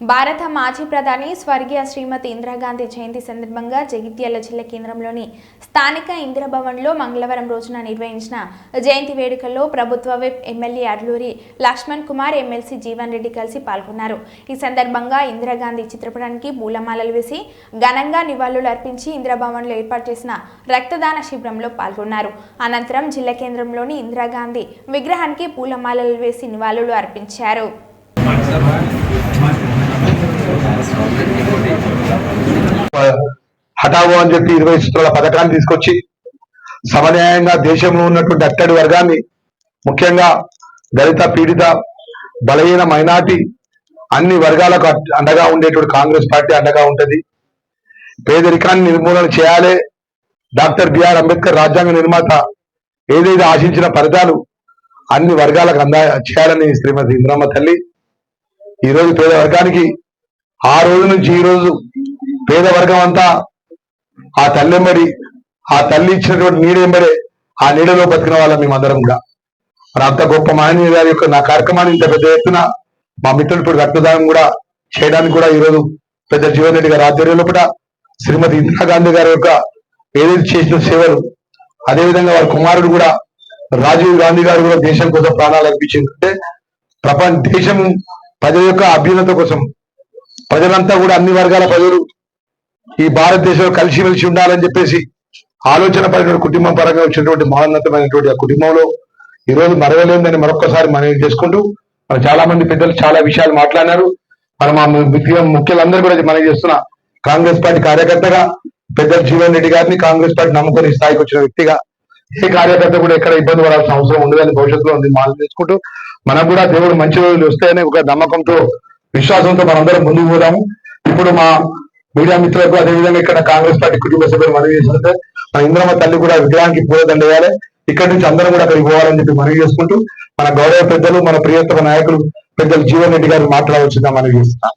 భారత మాజీ ప్రధాని స్వర్గీయ శ్రీమతి ఇందిరాగాంధీ జయంతి సందర్భంగా జగిత్యాల జిల్లా కేంద్రంలోని స్థానిక ఇందిరాభవన్లో మంగళవారం రోజున నిర్వహించిన జయంతి వేడుకల్లో ప్రభుత్వ whip MLA Adluri Laxman Kumar MLC Jeevan Reddy కలిసి పాల్గొన్నారు. ఈ సందర్భంగా ఇందిరాగాంధీ చిత్రపటానికి పూలమాలలు వేసి ఘనంగా నివాళులు అర్పించి ఇందిరాభవన్లో ఏర్పాటు చేసిన రక్తదాన శిబిరంలో పాల్గొన్నారు. అనంతరం జిల్లా కేంద్రంలోని ఇందిరాగాంధీ విగ్రహానికి పూలమాలలు వేసి నివాళులు అర్పించారు. హఠావో అని చెప్పి ఇరవై సూత్రాల పథకాన్ని తీసుకొచ్చి సమన్యాయంగా దేశంలో ఉన్నటువంటి అట్టడి వర్గాన్ని ముఖ్యంగా దళిత పీడిత బలహీన మైనార్టీ అన్ని వర్గాలకు అండగా ఉండేటువంటి కాంగ్రెస్ పార్టీ అండగా ఉంటుంది. పేదరికాన్ని నిర్మూలన చేయాలి. డాక్టర్ బిఆర్ అంబేద్కర్ రాజ్యాంగ నిర్మాత ఏదైతే ఆశించిన ఫలితాలు అన్ని వర్గాలకు అందా చేయాలని శ్రీమతి ఇంద్రమ్మ తల్లి. ఈ రోజు పేద వర్గానికి ఆ రోజు నుంచి ఈ రోజు పేద వర్గం అంతా ఆ తల్లెంబడి ఆ తల్లి ఇచ్చినటువంటి నీడెంబడే ఆ నీడలో బతికిన వాళ్ళం మేమందరం కూడా. మరి అంత గొప్ప మహనీయ గారి యొక్క నా కార్యక్రమాన్ని ఇంత పెద్ద ఎత్తున మా మిత్రులు ఇప్పుడు రక్తదానం కూడా చేయడానికి కూడా ఈరోజు పెద్ద జీవన్ రెడ్డి గారి ఆధ్వర్యంలో కూడా శ్రీమతి ఇందిరాగాంధీ గారి యొక్క ఏదైతే చేసిన సేవలు అదేవిధంగా వారి కుమారుడు కూడా రాజీవ్ గాంధీ గారు కూడా దేశం కోసం ప్రాణాలు అర్పించింది. అంటే ప్రపంచ దేశం ప్రజల యొక్క అభ్యున్నత కోసం ప్రజలంతా కూడా అన్ని వర్గాల ప్రజలు ఈ భారతదేశంలో కలిసిమెలిసి ఉండాలని చెప్పేసి ఆలోచన పడినటువంటి కుటుంబం పరంగా వచ్చినటువంటి మహోన్నతమైనటువంటి ఆ కుటుంబంలో ఈ రోజు మరవలేదని మరొకసారి మనం చేసుకుంటూ మరి చాలా మంది పెద్దలు చాలా విషయాలు మాట్లాడినారు. మరి మా ముఖ్యులందరూ కూడా మనం చేస్తున్న కాంగ్రెస్ పార్టీ కార్యకర్తగా పెద్ద జీవన్ రెడ్డి గారిని కాంగ్రెస్ పార్టీ నమ్ముకొని స్థాయికి వచ్చిన వ్యక్తిగా ఏ కార్యకర్త కూడా ఎక్కడ ఇబ్బంది పడాల్సిన అవసరం ఉండదని భవిష్యత్తులో ఉంది మనం చేసుకుంటూ మనకు కూడా దేవుడు మంచి రోజులు వస్తాయని ఒక నమ్మకంతో విశ్వాసంతో మనందరం ముందుకు పోదాము. ఇప్పుడు మా మీడియా మిత్రులకు అదేవిధంగా ఇక్కడ కాంగ్రెస్ పార్టీ కుటుంబ సభ్యులు మనవి చేస్తుంటే మన ఇంద్రమ్మ తల్లి కూడా విగ్రహానికి పూలదండ వేయాలి. ఇక్కడి నుంచి అందరం కూడా అక్కడికి పోవాలని చెప్పి మనవి చేసుకుంటూ మన గౌరవ పెద్దలు మన ప్రియతమ నాయకులు పెద్దలు జీవన్ రెడ్డి గారు మాట్లాడవచ్చుగా మనవి చేస్తున్నాం.